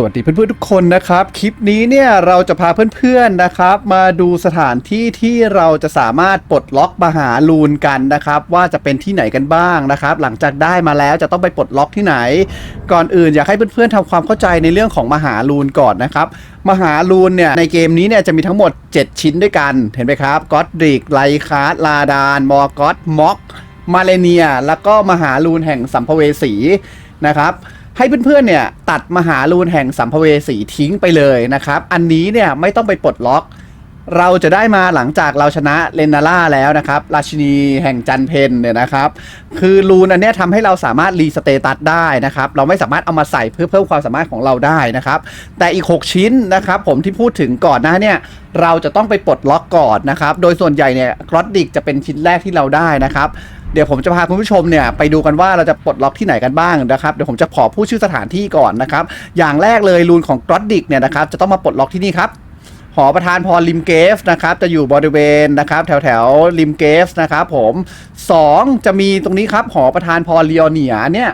สวัสดีเพื่อนๆทุกคนนะครับ คลิปนี้เนี่ยเราจะพาเพื่อนๆนะครับ มาดูสถานที่ที่เราจะสามารถปลดล็อกมหาลูนกันนะครับ ว่าจะเป็นที่ไหนกันบ้างนะครับ หลังจากได้มาแล้วจะต้องไปปลดล็อกที่ไหน ก่อนอื่นอยากให้เพื่อนๆทำความเข้าใจในเรื่องของมหาลูนก่อนนะครับมหาลูนเนี่ยในเกมนี้เนี่ยจะมีทั้งหมด 7 ชิ้นด้วยกันเห็นไหมครับก็อดริกไลคาร์ดลาดานมอร์กอตม็อกมาเลเนีย แล้วก็มหาลูนแห่งสัมภเวสีนะครับ ให้เพื่อนๆเนี่ยตัดมหาลูนแห่งสัมภเวสีทิ้งไปเลยนะครับ อันนี้เนี่ยไม่ต้องไปปลดล็อก เราจะได้มาหลังจากเราชนะเลนาล่าแล้วนะครับ ราชินีแห่งจันเพนเนี่ยนะครับ คือลูนอันเนี้ยทำให้เราสามารถรีสเตตัสได้นะครับ เราไม่สามารถเอามาใส่เพื่อเพิ่มความสามารถของเราได้นะครับ แต่อีก 6 ชิ้นนะครับผมที่พูดถึงก่อนหน้าเนี่ยเราจะต้องไปปลดล็อกก่อนนะครับ โดยส่วนใหญ่เนี่ยกรอดดิกจะเป็นชิ้นแรกที่เราได้นะครับ เดี๋ยวผมจะพาคุณผู้ชมเนี่ยไปดูกันว่าเราจะปลดล็อกที่ไหนกันบ้างนะครับเดี๋ยวผมจะขอพูดชื่อสถานที่ก่อนนะครับ อย่างแรกเลยรูนของกรอดดิกเนี่ยนะครับจะต้องมาปลดล็อกที่นี่ครับหอประธานพรริมเกฟนะครับจะอยู่บริเวณนะครับแถวแถวริมเกฟนะครับผมสองจะมีตรงนี้ครับหอประธานพรเลียเนียเนี่ย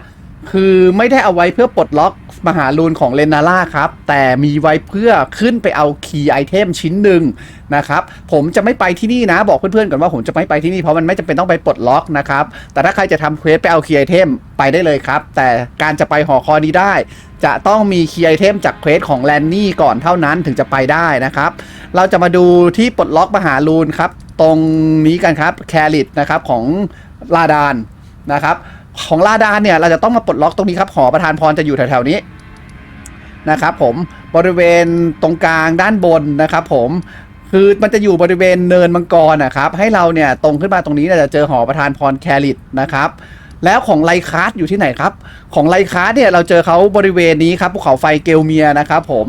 คือไม่ได้เอาไว้เพื่อปลดล็อกมหาลูนของเลนาล่าครับ แต่มีไว้เพื่อขึ้นไปเอาคีย์ไอเทมชิ้นหนึ่งนะครับ ผมจะไม่ไปที่นี่นะ บอกเพื่อนๆก่อนว่าผมจะไม่ไปที่นี่เพราะมันไม่จำเป็นต้องไปปลดล็อกนะครับ แต่ถ้าใครจะทำเควสไปเอาคีย์ไอเทมไปได้เลยครับ แต่การจะไปหอคอยนี้ได้ จะต้องมีคีย์ไอเทมจากเควสของแลนนี่ก่อนเท่านั้นถึงจะไปได้นะครับ เราจะมาดูที่ปลดล็อกมหาลูนครับ ตรงนี้กันครับแคริตนะครับของลาดานนะครับ ของลาดานเนี่ยเราจะต้องมาปลดล็อกตรงนี้ครับหอประธานพรจะอยู่แถวๆนี้นะครับผมบริเวณตรงกลางด้านบนนะครับผมคือมันจะอยู่บริเวณเนินมังกรนะครับให้เราเนี่ยตรงขึ้นมาตรงนี้เนี่ยจะเจอหอประธานพรแคริตนะครับแล้วของไลคาร์ดอยู่ที่ไหนครับ ของไลคาร์ดเนี่ยเราเจอเขาบริเวณนี้ครับภูเขาไฟเกลเมียนะครับผม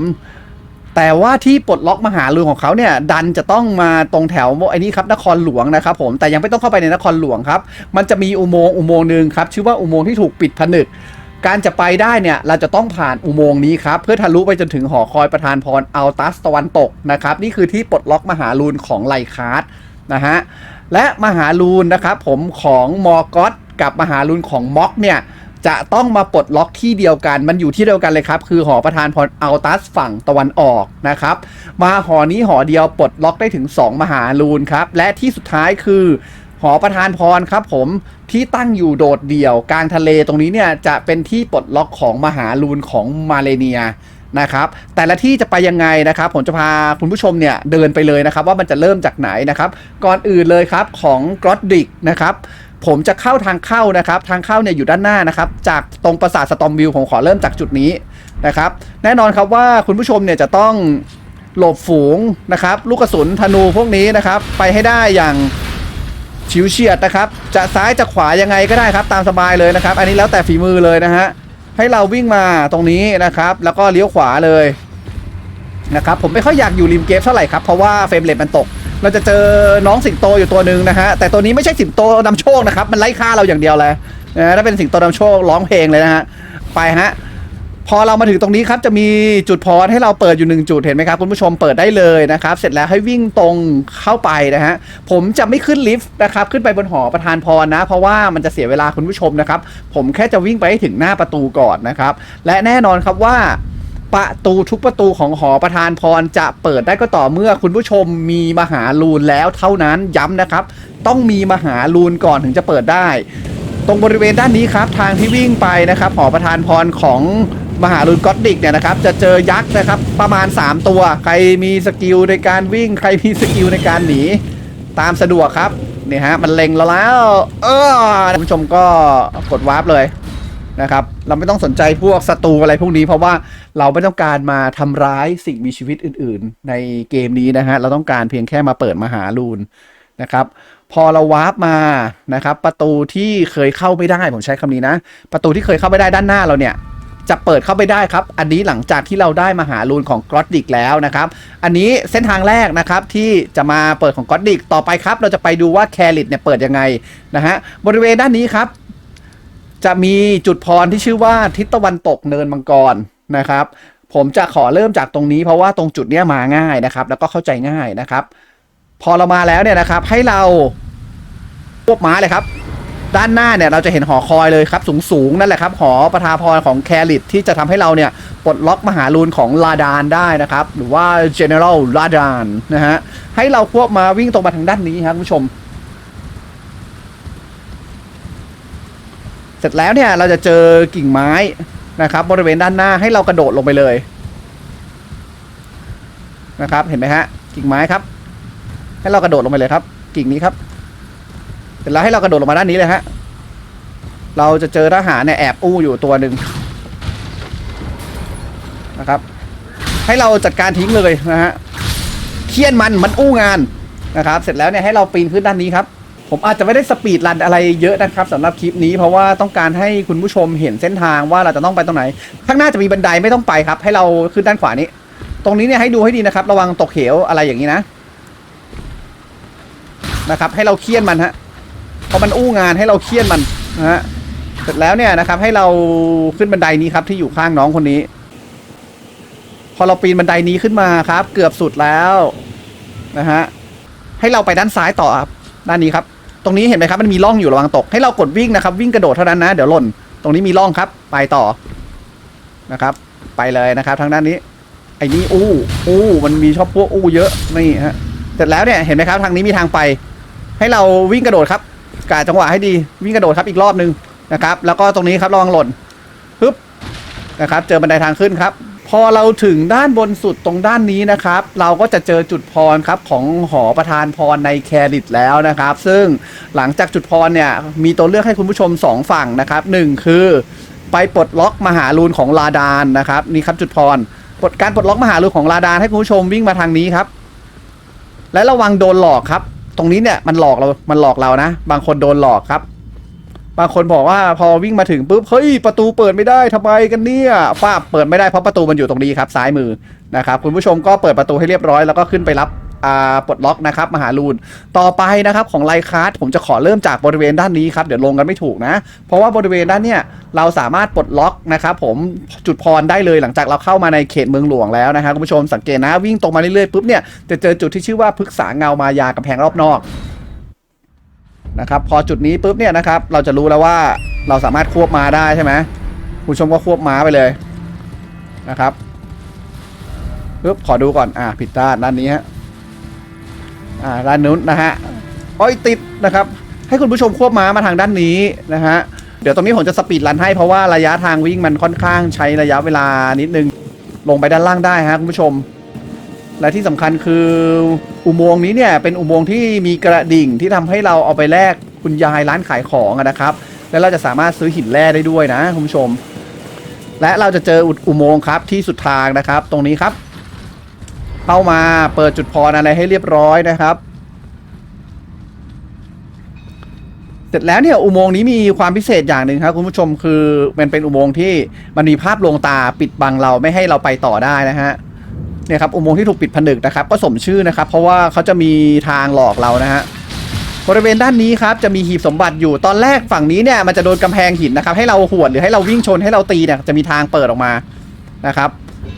แต่ว่าที่ปลดล็อกมหาลือของเขาเนี่ยดันจะต้องมาตรงแถวไอ้นี่ครับนครหลวงนะครับผมแต่ยังไม่ต้องเข้าไปในนครหลวงครับ มันจะมีอุโมงค์อุโมงค์หนึ่งครับชื่อว่าอุโมงค์ที่ถูกปิดผนึก การจะไปได้เนี่ยเราจะต้องผ่านอุโมงค์นี้ครับเพื่อทะลุไปจนถึงหอคอยประธานพรอัลตัสตะวันตกนะครับนี่คือที่ปลดล็อกมหาลูนของไลคาร์ดนะฮะและมหาลูนนะครับผมของมอร์กอตกับมหาลูนของม็อกเนี่ย จะต้องมาปลดล็อกที่เดียวกัน มันอยู่ที่เดียวกันเลยครับ คือหอประธานพรอัลตัสฝั่งตะวันออกนะครับ มาหอนี้หอเดียวปลดล็อกได้ถึง 2 มหาลูนครับ และที่สุดท้ายคือหอประธานพรครับผมที่ตั้งอยู่โดดเดี่ยว กลางทะเลตรงนี้เนี่ยจะเป็นที่ปลดล็อกของมหาลูนของมาเลเนียนะครับแต่ละที่จะไปยังไงนะครับ ผมจะพาคุณผู้ชมเนี่ยเดินไปเลยนะครับ ว่ามันจะเริ่มจากไหนนะครับ ก่อนอื่นเลยครับของกรอดดิกนะครับ ผมจะเข้าทางเข้านะครับ ทางเข้าเนี่ยอยู่ด้านหน้านะครับ จากตรงปราสาทสตอมวิวผมขอเริ่มจากจุดนี้นะครับ แน่นอนครับว่าคุณผู้ชมเนี่ยจะต้องหลบฝูงนะครับ ลูกกระสุนธนูพวกนี้นะครับ ไปให้ได้อย่างชิวเฉียดนะครับ จะซ้ายจะขวายังไงก็ได้ครับตามสบายเลยนะครับ อันนี้แล้วแต่ฝีมือเลยนะฮะให้เราวิ่งมาตรงนี้นะครับ แล้วก็เลี้ยวขวาเลยนะครับผมไม่ค่อยอยากอยู่ริมเกฟเท่าไหร่ครับเพราะว่าเฟรมเรทมันตก เราจะเจอน้องสิงโตอยู่ตัวหนึ่งนะฮะ แต่ตัวนี้ไม่ใช่สิงโตนำโชคนะครับ มันไล่ฆ่าเราอย่างเดียวเลยนะถ้าเป็นสิงโตนำโชคร้องเพลงเลยนะฮะ ไปฮะ พอเรามาถึงตรงนี้ครับ จะมีจุดพอให้เราเปิดอยู่หนึ่งจุดเห็นไหมครับคุณผู้ชมเปิดได้เลยนะครับ เสร็จแล้วให้วิ่งตรงเข้าไปนะฮะ ผมจะไม่ขึ้นลิฟต์นะครับ ขึ้นไปบนหอประธานพรนะ เพราะว่ามันจะเสียเวลาคุณผู้ชมนะครับ ผมแค่จะวิ่งไปให้ถึงหน้าประตูก่อนนะครับ และแน่นอนครับว่า ประตูทุกประตูของหอประธานพรจะเปิดได้ก็ต่อเมื่อคุณผู้ชมมีมหาลูนแล้วเท่านั้นย้ำนะครับ ต้องมีมหาลูนก่อนถึงจะเปิดได้ ตรงบริเวณด้านนี้ครับ ทางที่วิ่งไปนะครับ หอประธานพรของมหาลูนก็อตดิกเนี่ยนะครับจะเจอยักษ์นะครับประมาณ 3 ตัว ใครมีสกิลในการวิ่ง ใครมีสกิลในการหนีตามสะดวกครับนี่ฮะมันเล็งเราแล้ว เออคุณผู้ชมก็กดวาร์ปเลย นะครับเราไม่ต้องสนใจพวกศัตรูอะไรพวกนี้ เพราะว่าเราไม่ต้องการมาทำร้ายสิ่งมีชีวิตอื่น ๆ ในเกมนี้นะฮะเราต้องการเพียงแค่มาเปิดมหาลูนนะครับพอเราวาร์ปมานะครับประตูที่เคยเข้าไม่ได้ผมใช้คำนี้นะ ประตูที่เคยเข้าไม่ได้ด้านหน้าเราเนี่ยจะเปิดเข้าไปได้ครับ อันนี้หลังจากที่เราได้มหาลูนของกรอดดิกแล้วนะครับ อันนี้เส้นทางแรกนะครับที่จะมาเปิดของกรอดดิกต่อไปครับ เราจะไปดูว่าแคริตเนี่ยเปิดยังไงนะฮะบริเวณด้านนี้ครับ จะมีจุดพรที่ชื่อว่าทิศตะวันตกเนินมังกรนะครับ ผมจะขอเริ่มจากตรงนี้เพราะว่าตรงจุดเนี้ยมาง่ายนะครับ แล้วก็เข้าใจง่ายนะครับ พอเรามาแล้วเนี่ยนะครับ ให้เราควบม้าเลยครับ ด้านหน้าเนี่ยเราจะเห็นหอคอยเลยครับ สูงๆนั่นแหละครับ หอประทาพรของแคริตที่จะทำให้เราเนี่ยปลดล็อกมหาลูนของลาดานได้นะครับ หรือว่า General ลาดานนะฮะให้เราควบมาวิ่งตรงมาทางด้านนี้ครับคุณผู้ชม เส ร็จแล้วเนี่ยเราจะเจอกิ่งไม้นะครับ บริเวณด้านหน้าให้เรากระโดดลงไปเลยนะครับ เห็นไหมฮะกิ่งไม้ครับ ให้เรากระโดดลงไปเลยครับ กิ่งนี้ครับเสร็จแล้วให้เรากระโดดลงมาด้านนี้เลยฮะเราจะเจอทหารเนี่ยแอบอู้อยู่ตัวหนึ่งนะครับ ให้เราจัดการทิ้งเลยนะฮะเคี่ยนมันมันอู้งานนะครับ เสร็จแล้วเนี่ยให้เราปีนขึ้นด้านนี้ครับ ผมอาจจะไม่ได้สปีดรันอะไรเยอะนะครับสำหรับคลิปนี้เพราะว่าต้องการให้คุณผู้ชมเห็นเส้นทางว่าเราจะต้องไปตรงไหน ข้างหน้าจะมีบันไดไม่ต้องไปครับ ให้เราขึ้นด้านขวานี้ ตรงนี้เนี่ยให้ดูให้ดีนะครับ ระวังตกเหวอะไรอย่างนี้นะนะครับ ให้เราเคี่ยนมันฮะพอมันอู้งานให้เราเคี่ยนมันนะฮะเสร็จแล้วเนี่ยนะครับ ให้เราขึ้นบันไดนี้ครับ ที่อยู่ข้างน้องคนนี้ พอเราปีนบันไดนี้ขึ้นมาครับ เกือบสุดแล้วนะฮะให้เราไปด้านซ้ายต่อครับด้านนี้ครับ ตรงนี้เห็นไหมครับมันมีร่องอยู่ระวังตกให้เรากดวิ่งนะครับ วิ่งกระโดดเท่านั้นนะ เดี๋ยวหล่น ตรงนี้มีร่องครับ ไปต่อนะครับ ไปเลยนะครับทางด้านนี้ ไอ้นี่อู้อู้มันมีชอบพวกอู้เยอะนี่ฮะเสร็จแล้วเนี่ยเห็นไหมครับทางนี้มีทางไป ให้เราวิ่งกระโดดครับกาจังหวะให้ดีวิ่งกระโดดครับอีกรอบนึงนะครับ แล้วก็ตรงนี้ครับระวังหล่นปึ๊บนะครับ เจอบันไดทางขึ้นครับ พอเราถึงด้านบนสุดตรงด้านนี้นะครับ เราก็จะเจอจุดพรครับของหอประธานพรในแคริตแล้วนะครับ ซึ่งหลังจากจุดพรเนี่ยมีตัวเลือกให้คุณผู้ชมสองฝั่งนะครับหนึ่งคือไปปลดล็อกมหาลูนของลาดานนะครับนี่ครับจุดพรปลดการปลดล็อกมหาลูนของลาดานให้คุณผู้ชมวิ่งมาทางนี้ครับ และระวังโดนหลอกครับ ตรงนี้เนี่ยมันหลอกเรา มันหลอกเรานะ บางคนโดนหลอกครับ บางคนบอกว่าพอวิ่งมาถึงปุ๊บเฮ้ยประตูเปิดไม่ได้ทำไมกันเนี่ยฟ้าเปิดไม่ได้เพราะประตูมันอยู่ตรงนี้ครับซ้ายมือนะครับคุณผู้ชมก็เปิดประตูให้เรียบร้อยแล้วก็ขึ้นไปรับปลดล็อกนะครับมหาลูนต่อไปนะครับของไลคาร์ดผมจะขอเริ่มจากบริเวณด้านนี้ครับเดี๋ยวลงกันไม่ถูกนะ เพราะว่าบริเวณด้านเนี่ยเราสามารถปลดล็อกนะครับผมจุดพรได้เลยหลังจากเราเข้ามาในเขตเมืองหลวงแล้วนะครับคุณผู้ชมสังเกตนะวิ่งตรงมาเรื่อยๆปุ๊บเนี่ยจะเจอจุดที่ชื่อว่าพฤกษาเงามายากำแพงรอบนอก นะครับพอจุดนี้ปุ๊บเนี่ยนะครับเราจะรู้แล้วว่าเราสามารถควบม้าได้ใช่ไหมคุณผู้ชมก็ควบม้าไปเลยนะครับปุ๊บขอดูก่อนอ่าผิดด้านด้านนี้ฮะอ่าด้านนู้นนะฮะอ้อยติดนะครับ ให้คุณผู้ชมควบม้ามาทางด้านนี้นะฮะเดี๋ยวตรงนี้ผมจะสปีดรันให้เพราะว่าระยะทางวิ่งมันค่อนข้างใช้ระยะเวลานิดนึงลงไปด้านล่างได้ฮะคุณผู้ชม และที่สำคัญคืออุโมงค์นี้เนี่ยเป็นอุโมงค์ที่มีกระดิ่งที่ทำให้เราเอาไปแลกคุณยายร้านขายของนะครับ แล้วเราจะสามารถซื้อหินแร่ได้ด้วยนะคุณผู้ชม และเราจะเจออุอุโมงค์ครับที่สุดทางนะครับ ตรงนี้ครับ เข้ามาเปิดจุดพรอะไรให้เรียบร้อยนะครับ เสร็จแล้วเนี่ยอุโมงค์นี้มีความพิเศษอย่างหนึ่งครับคุณผู้ชมคือมันเป็นอุโมงค์ที่มันมีภาพลวงตาปิดบังเราไม่ให้เราไปต่อได้นะฮะ เนี่ยครับอุโมงค์ที่ถูกปิดผนึกนะครับก็สมชื่อนะครับ เพราะว่าเขาจะมีทางหลอกเรานะฮะบริเวณด้านนี้ครับจะมีหีบสมบัติอยู่ตอนแรกฝั่งนี้เนี่ยมันจะโดนกำแพงหินนะครับให้เราหวดหรือให้เราวิ่งชนให้เราตีเนี่ยจะมีทางเปิดออกมานะครับ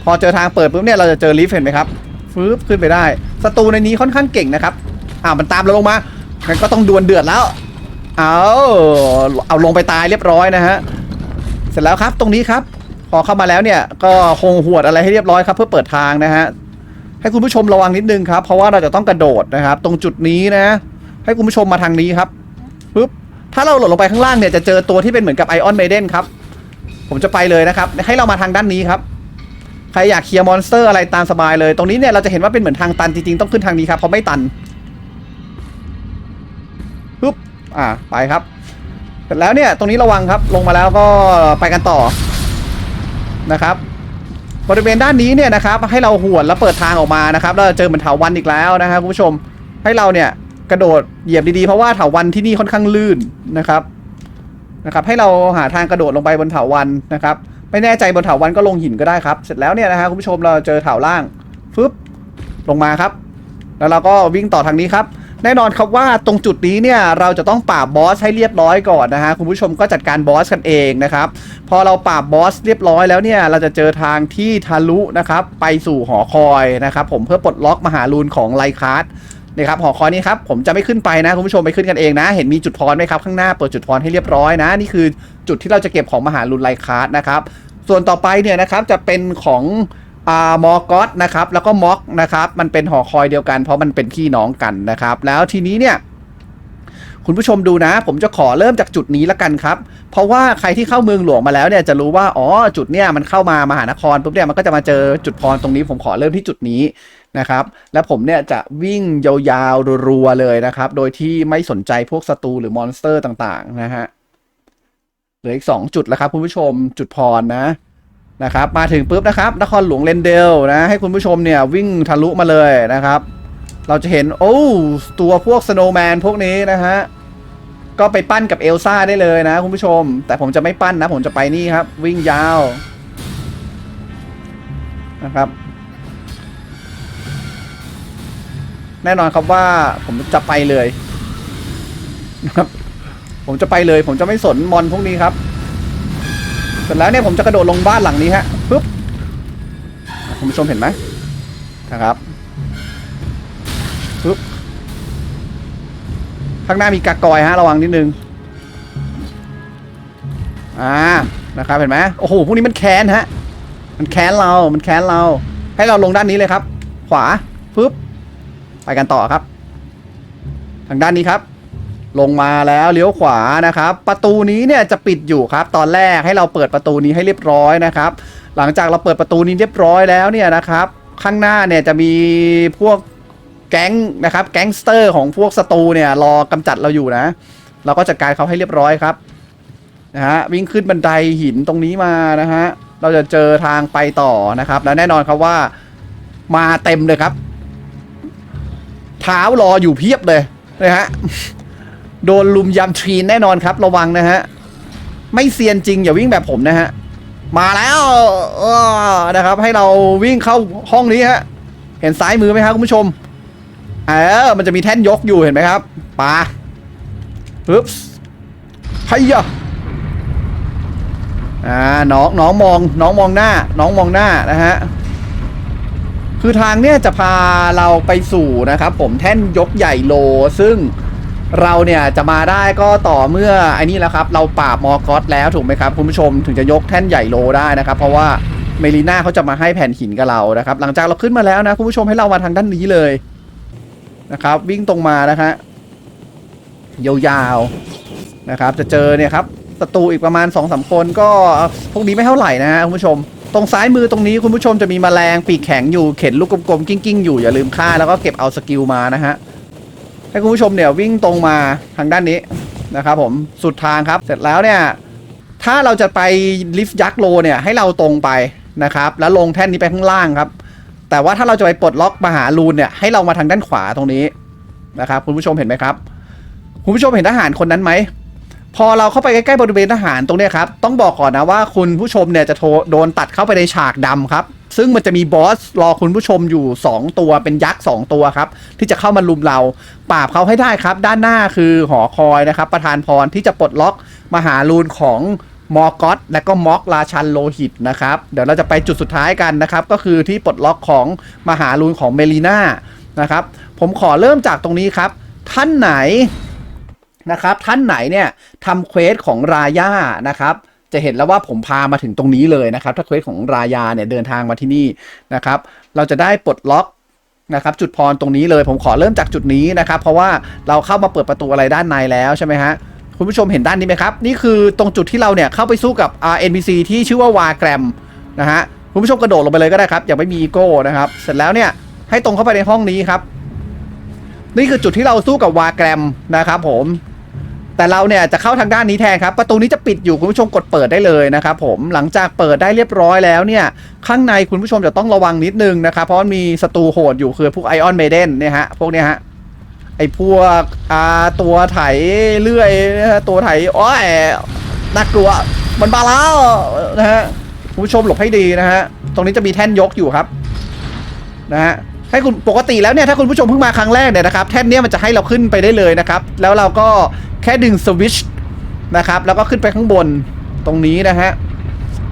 พอเจอทางเปิดปุ๊บเนี่ยเราจะเจอลิฟต์เห็นไหมครับฟืบขึ้นไปได้ศัตรูในนี้ค่อนข้างเก่งนะครับอ่ามันตามเราลงมางั้นก็ต้องดวลเดือดแล้วเอาเอาลงไปตายเรียบร้อยนะฮะเสร็จแล้วครับตรงนี้ครับ พอเข้ามาแล้วเนี่ยก็คงหวดอะไรให้เรียบร้อยครับ เพื่อเปิดทางนะฮะให้คุณผู้ชมระวังนิดนึงครับ เพราะว่าเราจะต้องกระโดดนะครับ ตรงจุดนี้นะ ให้คุณผู้ชมมาทางนี้ครับปึ๊บถ้าเราหล่นลงไปข้างล่างเนี่ยจะเจอตัวที่เป็นเหมือนกับไอออนเมเดนครับ ผมจะไปเลยนะครับ ให้เรามาทางด้านนี้ครับ ใครอยากเคลียร์มอนสเตอร์อะไรตามสบายเลย ตรงนี้เนี่ยเราจะเห็นว่าเป็นเหมือนทางตันจริงๆต้องขึ้นทางนี้ครับเพราะไม่ตันปึ๊บอ่าไปครับเสร็จแล้วเนี่ยตรงนี้ระวังครับ ลงมาแล้วก็ไปกันต่อ นะครับบริเวณด้านนี้เนี่ยนะครับให้เราหวนแล้วเปิดทางออกมานะครับแล้วเราเจอเหมือนเถาวันอีกแล้วนะครับคุณผู้ชมให้เราเนี่ยกระโดดเหยียบดีๆเพราะว่าเถาวันที่นี่ค่อนข้างลื่นนะครับนะครับ ให้เราหาทางกระโดดลงไปบนเถาวันนะครับ ไม่แน่ใจบนเถาวันก็ลงหินก็ได้ครับ เสร็จแล้วเนี่ยนะฮะคุณผู้ชมเราเจอเถาล่างฟึบลงมาครับ แล้วเราก็วิ่งต่อทางนี้ครับ แน่นอนครับว่าตรงจุดนี้เนี่ยเราจะต้องปราบบอสให้เรียบร้อยก่อนนะฮะคุณผู้ชมก็จัดการบอสกันเองนะครับพอเราปราบบอสเรียบร้อยแล้วเนี่ยเราจะเจอทางที่ทะลุนะครับไปสู่หอคอยนะครับผมเพื่อปลดล็อกมหาลูนของไลคาร์ดนี่ครับหอคอยนี้ครับผมจะไม่ขึ้นไปนะคุณผู้ชมไปขึ้นกันเองนะ เห็นมีจุดพรไหมครับข้างหน้าเปิดจุดพรให้เรียบร้อยนะ นี่คือจุดที่เราจะเก็บของมหาลุนไลคาร์ดนะครับส่วนต่อไปเนี่ยนะครับจะเป็นของ อ่ามอกอสนะครับแล้วก็ม็อกนะครับมันเป็นหอคอยเดียวกันเพราะมันเป็นพี่น้องกันนะครับ แล้วทีนี้เนี่ยคุณผู้ชมดูนะ ผมจะขอเริ่มจากจุดนี้ละกันครับ เพราะว่าใครที่เข้าเมืองหลวงมาแล้วเนี่ยจะรู้ว่าอ๋อจุดเนี่ยมันเข้ามามหานครปุ๊บเนี่ยมันก็จะมาเจอจุดพรตรงนี้ ผมขอเริ่มที่จุดนี้นะครับ แล้วผมเนี่ยจะวิ่งยาวๆรัวๆเลยนะครับ โดยที่ไม่สนใจพวกศัตรูหรือมอนสเตอร์ต่างๆนะฮะเหลืออีก 2 จุดแล้วครับคุณผู้ชมจุดพรนะ นะครับมาถึงปุ๊บนะครับนครหลวงเลนเดลนะให้คุณผู้ชมเนี่ยวิ่งทะลุมาเลยนะครับ เราจะเห็นโอ้ตัวพวกสโนว์แมนพวกนี้นะฮะก็ไปปั้นกับเอลซ่าได้เลยนะคุณผู้ชม แต่ผมจะไม่ปั้นนะ ผมจะไปนี่ครับ วิ่งยาวนะครับ แน่นอนครับว่าผมจะไปเลยนะครับผมจะไปเลย ผมจะไม่สนมอนพวกนี้ครับ เสร็จแล้วเนี่ยผมจะกระโดดลงบ้านหลังนี้ฮะปึ๊บคุณผู้ชมเห็นไหมนะครับปึ๊บข้างหน้ามีกากอยฮะระวังนิดนึงอ่านะครับเห็นไหมโอ้โหพวกนี้มันแค้นฮะมันแค้นเรา มันแค้นเรา ให้เราลงด้านนี้เลยครับ ขวาปึ๊บไปกันต่อครับ ทางด้านนี้ครับ ลงมาแล้วเลี้ยวขวานะครับ ประตูนี้เนี่ยจะปิดอยู่ครับ ตอนแรกให้เราเปิดประตูนี้ให้เรียบร้อยนะครับ หลังจากเราเปิดประตูนี้เรียบร้อยแล้วเนี่ยนะครับ ข้างหน้าเนี่ยจะมีพวกแก๊งนะครับ แก๊งสเตอร์ของพวกศัตรูเนี่ยรอกำจัดเราอยู่นะ เราก็จัดการเขาให้เรียบร้อยครับนะฮะวิ่งขึ้นบันไดหินตรงนี้มานะฮะเราจะเจอทางไปต่อนะครับ แล้วแน่นอนครับว่ามาเต็มเลยครับ เท้ารออยู่เพียบเลยนะฮะ โดนลุมยำทรีนแน่นอนครับ ระวังนะฮะ ไม่เซียนจริงอย่าวิ่งแบบผมนะฮะ มาแล้วนะครับ ให้เราวิ่งเข้าห้องนี้ฮะ เห็นซ้ายมือไหมครับคุณผู้ชม เออ มันจะมีแท่นยกอยู่เห็นไหมครับปาปึ๊บไฮยะอ่าน้องน้องมองน้องมองหน้า น้องมองหน้านะฮะคือทางเนี้ยจะพาเราไปสู่นะครับ ผมแท่นยกใหญ่โลซึ่ง เราเนี่ยจะมาได้ก็ต่อเมื่อไอ้นี่แหละครับ เราปราบมอร์กอสแล้วถูกไหมครับคุณผู้ชมถึงจะยกแท่นใหญ่โลได้นะครับ เพราะว่าเมลีน่าเขาจะมาให้แผ่นหินกับเรานะครับ หลังจากเราขึ้นมาแล้วนะคุณผู้ชมให้เรามาทางด้านนี้เลยนะครับ วิ่งตรงมานะฮะยาวๆนะครับ จะเจอเนี่ยครับศัตรูอีกประมาณ2อสคนก็พวกนี้ไม่เท่าไหร่นะฮะคุณผู้ชม ตรงซ้ายมือตรงนี้คุณผู้ชมจะมีแมลงปีกแข็งอยู่เข็นลูกกลมๆกิ้งๆอยู่อย่าลืมฆ่าแล้วก็เก็บเอาสกิลมานะฮะ ให้คุณผู้ชมเนี่ยวิ่งตรงมาทางด้านนี้นะครับผมสุดทางครับเสร็จแล้วเนี่ยถ้าเราจะไปลิฟต์ยักษ์โลเนี่ยให้เราตรงไปนะครับแล้วลงแท่นนี้ไปข้างล่างครับ แต่ว่าถ้าเราจะไปปลดล็อกมหาลูนเนี่ยให้เรามาทางด้านขวาตรงนี้นะครับคุณผู้ชมเห็นไหมครับ คุณผู้ชมเห็นทหารคนนั้นไหมพอเราเข้าไปใกล้ๆบริเวณทหารตรงนี้ครับต้องบอกก่อนนะว่าคุณผู้ชมเนี่ยจะโโดนตัดเข้าไปในฉากดำครับ ซึ่งมันจะมีบอสรอคุณผู้ชมอยู่ 2 ตัวเป็นยักษ์ 2 ตัวครับ ที่จะเข้ามาลุมเรา ปราบเขาให้ได้ครับ ด้านหน้าคือหอคอยนะครับ ประธานพรที่จะปลดล็อกมหาลูนของมอร์กอสและก็ม็อกราชันโลหิตนะครับ เดี๋ยวเราจะไปจุดสุดท้ายกันนะครับ ก็คือที่ปลดล็อกของมหาลูนของเมลีนานะครับ ผมขอเริ่มจากตรงนี้ครับ ท่านไหนนะครับ ท่านไหนเนี่ยทำเควสของราญานะครับ จะเห็นแล้วว่าผมพามาถึงตรงนี้เลยนะครับ ถ้าเควสของรายาเนี่ยเดินทางมาที่นี่นะครับ เราจะได้ปลดล็อกนะครับจุดพรตรงนี้เลยผมขอเริ่มจากจุดนี้นะครับ เพราะว่าเราเข้ามาเปิดประตูอะไรด้านในแล้วใช่ไหมฮะคุณผู้ชมเห็นด้านนี้ไหมครับ นี่คือตรงจุดที่เราเนี่ยเข้าไปสู้กับ RNPC ที่ชื่อว่าวาแกรมนะฮะคุณผู้ชมกระโดดลงไปเลยก็ได้ครับอย่าไม่มีอีโก้นะครับเสร็จแล้วเนี่ยให้ตรงเข้าไปในห้องนี้ครับ นี่คือจุดที่เราสู้กับวาแกรมนะครับ ผม แต่เราเนี่ยจะเข้าทางด้านนี้แทนครับ ประตูนี้จะปิดอยู่คุณผู้ชมกดเปิดได้เลยนะครับผมหลังจากเปิดได้เรียบร้อยแล้วเนี่ยข้างในคุณผู้ชมจะต้องระวังนิดนึงนะครับ เพราะมีศัตรูโหดอยู่คือพวกไอออนเมเดนเนี่ยฮะพวกเนี้ยฮะไอพวกอ่าตัวไถเลื่อยตัวไถอ้อยน่ากลัวมันบาแล้วนะฮะคุณผู้ชมหลบให้ดีนะฮะตรงนี้จะมีแท่นยกอยู่ครับนะฮะให้คุณปกติแล้วเนี่ยถ้าคุณผู้ชมเพิ่งมาครั้งแรกเนี่ยนะครับแท่นเนี้ยมันจะให้เราขึ้นไปได้เลยนะครับ แล้วเราก็ ค่ดึงสวิตชนะครับ แล้วก็ขึ้นไปข้างบนตรงนี้นะฮะ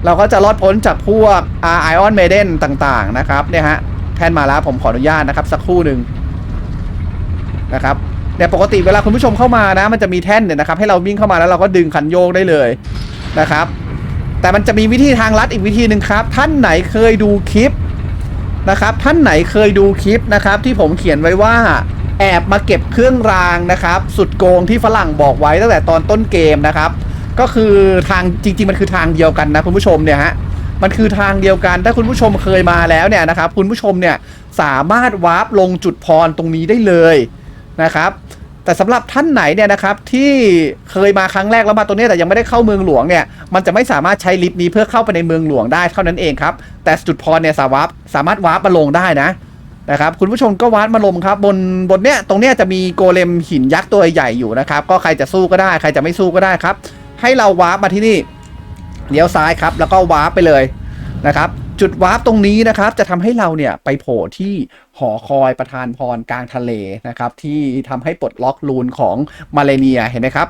เราก็จะรอดพ้นจากพวกไอออนเมเดนต่างๆนะครับเนี่ยฮะแท่นมาแล้วผมขออนุญาตนะครับ สักครู่หนึ่งนะครับเนี่ยปกติเวลาคุณผู้ชมเข้ามานะ มันจะมีแท่นเนี่ยนะครับ ให้เราวิ่งเข้ามาแล้วเราก็ดึงคันโยกได้เลยนะครับ แต่มันจะมีวิธีทางลัดอีกวิธีหนึ่งครับ ท่านไหนเคยดูคลิปนะครับ ท่านไหนเคยดูคลิปนะครับ ที่ผมเขียนไว้ว่า แอบมาเก็บเครื่องรางนะครับ สุดโกงที่ฝรั่งบอกไว้ตั้งแต่ตอนต้นเกมนะครับ ก็คือทางจริง ๆ มันคือทางเดียวกันนะคุณผู้ชมเนี่ยฮะมันคือทางเดียวกันถ้าคุณผู้ชมเคยมาแล้วเนี่ยนะครับ คุณผู้ชมเนี่ยสามารถวาร์ปลงจุดพรตรงนี้ได้เลยนะครับ แต่สำหรับท่านไหนเนี่ยนะครับที่เคยมาครั้งแรกแล้วมาตรงนี้แต่ยังไม่ได้เข้าเมืองหลวงเนี่ยมันจะไม่สามารถใช้ลิฟต์นี้เพื่อเข้าไปในเมืองหลวงได้เท่านั้นเองครับแต่จุดพรเนี่ยสามารถสามารถวาร์ปมาลงได้นะ นะครับคุณผู้ชมก็วาร์ปมาลงครับบนบนเนี้ยตรงเนี้ยจะมีโกเลมหินยักษ์ตัวใหญ่อยู่นะครับก็ใครจะสู้ก็ได้ ใครจะไม่สู้ก็ได้ครับ ให้เราวาร์ปมาที่นี่เลี้ยวซ้ายครับ แล้วก็วาร์ปไปเลยนะครับจุดวาร์ปตรงนี้นะครับจะทำให้เราเนี่ยไปโผล่ที่หอคอยประธานพรกลางทะเลนะครับที่ทำให้ปลดล็อกลูนของมาเลเนียเห็นไหมครับ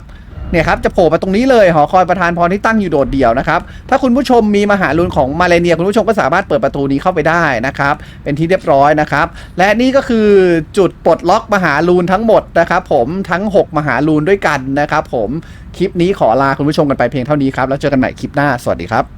เนี่ยครับจะโผล่มาตรงนี้เลยหอคอยประธานพรที่ตั้งอยู่โดดเดี่ยวนะครับถ้าคุณผู้ชมมีมหาลุนของมาเลเนีย คุณผู้ชมก็สามารถเปิดประตูนี้เข้าไปได้นะครับเป็นที่เรียบร้อยนะครับและนี่ก็คือจุดปลดล็อกมหาลูนทั้งหมดนะครับผมทั้ง 6 มหาลูนด้วยกันนะครับผมคลิปนี้ขอลาคุณผู้ชมกันไปเพียงเท่านี้ครับแล้วเจอกันใหม่คลิปหน้าสวัสดีครับ